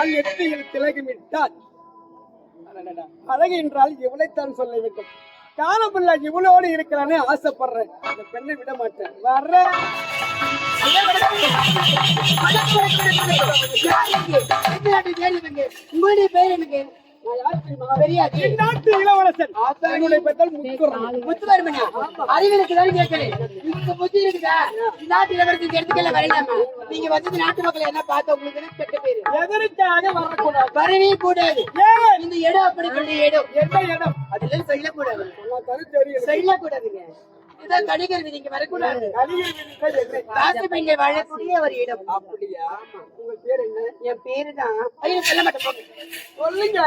என்றால் நெற்றியில் திலகமிட்டால். அழகு என்றால் இவளைத்தான் சொல்ல வேண்டும். காலமில்ல இவளோடு இருக்கிறானே ஆசைப்படுறேன். அந்த பெண்ணை விட மாட்டேன். வர்ற. உங்களுடைய பேர் எனக்கு நாட்டு இளவரசன். என்னுடைய பெற்றால் முத்துவர்மனா. அறிவிலுக்கு தான் கேட்கிறேன். உங்களுக்கு புத்தி இருக்குதா? நாட்டு இளவரசி எடுத்துக்கல வரலாமா நீங்க வந்தது நாட்டு மக்கள் என்ன பார்த்த உங்களுக்கு கெட்ட பேரு? எதற்காக வரக்கூடாது? வரவே கூடாது. ஏன்? இந்த இடம் அப்படிப்பட்ட இடம். என்ன இடம்? அதெல்லாம் சொல்லக்கூடாது சொல்லக்கூடாதுங்க இதான் கடிக்கிறது நீங்க வரக்கூடாது. காசு பெண்கள் வாழக்கூடிய ஒரு இடம். அப்படியா? உங்க பேர் என்ன? என் பேரு தான் ஐயோ சொல்ல மாட்டேன். சொல்லுங்க.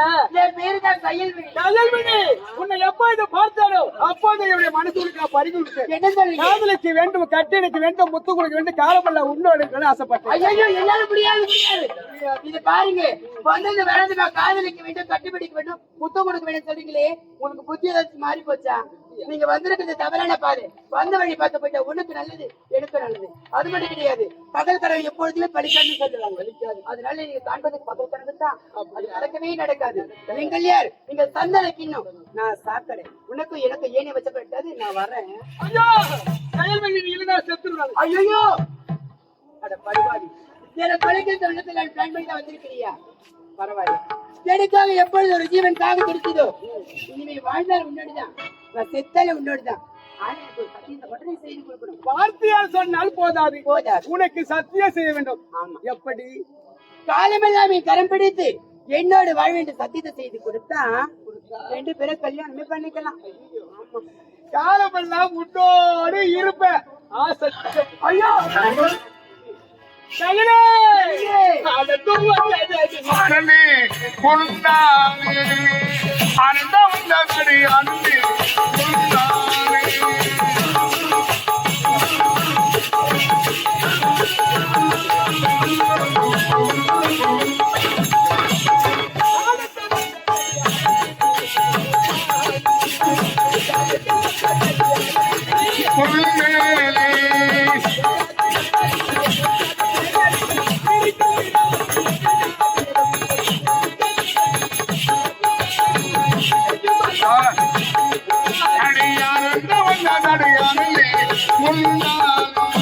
என் பேரு தான் கயல்மணி உன்னை எப்ப இதை பார்த்தாரோ அப்போது என்னுடைய மனசுக்கு நான் விட்டேன் என்ன சொல்றீங்க? காதலிக்கு வேண்டும் கட்டினுக்கு வேண்டும் முத்து கொடுக்க வேண்டும் காலமல்ல உன்னோடு ஆசைப்பட்டேன். ஐயோ எல்லாரும் முடியாது முடியாது. இது பாருங்க. வந்தது நான் காதலிக்க வேண்டும் கட்டுப்பிடிக்க வேண்டும் முத்தம் கொடுக்க வேண்டும் சொல்றீங்களே? உங்களுக்கு புத்தி ஏதாச்சும் மாறி போச்சா நீங்க வந்திருக்கிறது தவறான பாரு வந்த வழி பார்த்து போயிட்டா உனக்கு நல்லது எனக்கு நல்லது. அது மட்டும் கிடையாது. பகல் கனவு எப்பொழுதுமே பலிக்காதுன்னு சொல்லுவாங்க பலிக்காது அதனால நீங்க காண்பதுக்கு பகல் கனவு தான். அது நடக்கவே நடக்காது. நீங்கள் யார்? நீங்கள் சந்தன கிண்ணம். நான் சாக்கடை. உனக்கும் எனக்கும் ஏனி வச்சப்பட்டது நான் வரேன் ஐயோ! கயல்மணி நீ இல்லைன்னா செத்துருவாங்க. ஐயோ எனக்கு உள்ளத்துல பிளான் பண்ணி வந்திருக்கிறியா? பரவாயில்ல. எனக்காக எப்பொழுது ஒரு ஜீவன் காக துடிச்சதோ இனிமே வாழ்ந்தால் உன்னோடுதான். நான் செத்தால உன்னோடுதான். வார்த்தையால் சொன்னால் போதாது. உனக்கு சத்தியம் செய்ய வேண்டும். ஆமா. எப்படி? காலமெல்லாம் கரம் பிடித்து என்னோடு வாழ வேண்டிய சத்தியத்தை செய்து கொடுத்தா ரெண்டு பேரும் கல்யாணமே பண்ணிக்கலாம். காலமெல்லாம் உன்னோடு இருப்ப ஆசை. ஐயோ! அனந்தம் நகரி அன்பு அடியானந்த வந்ததடியானே முன்னாலே மேலோ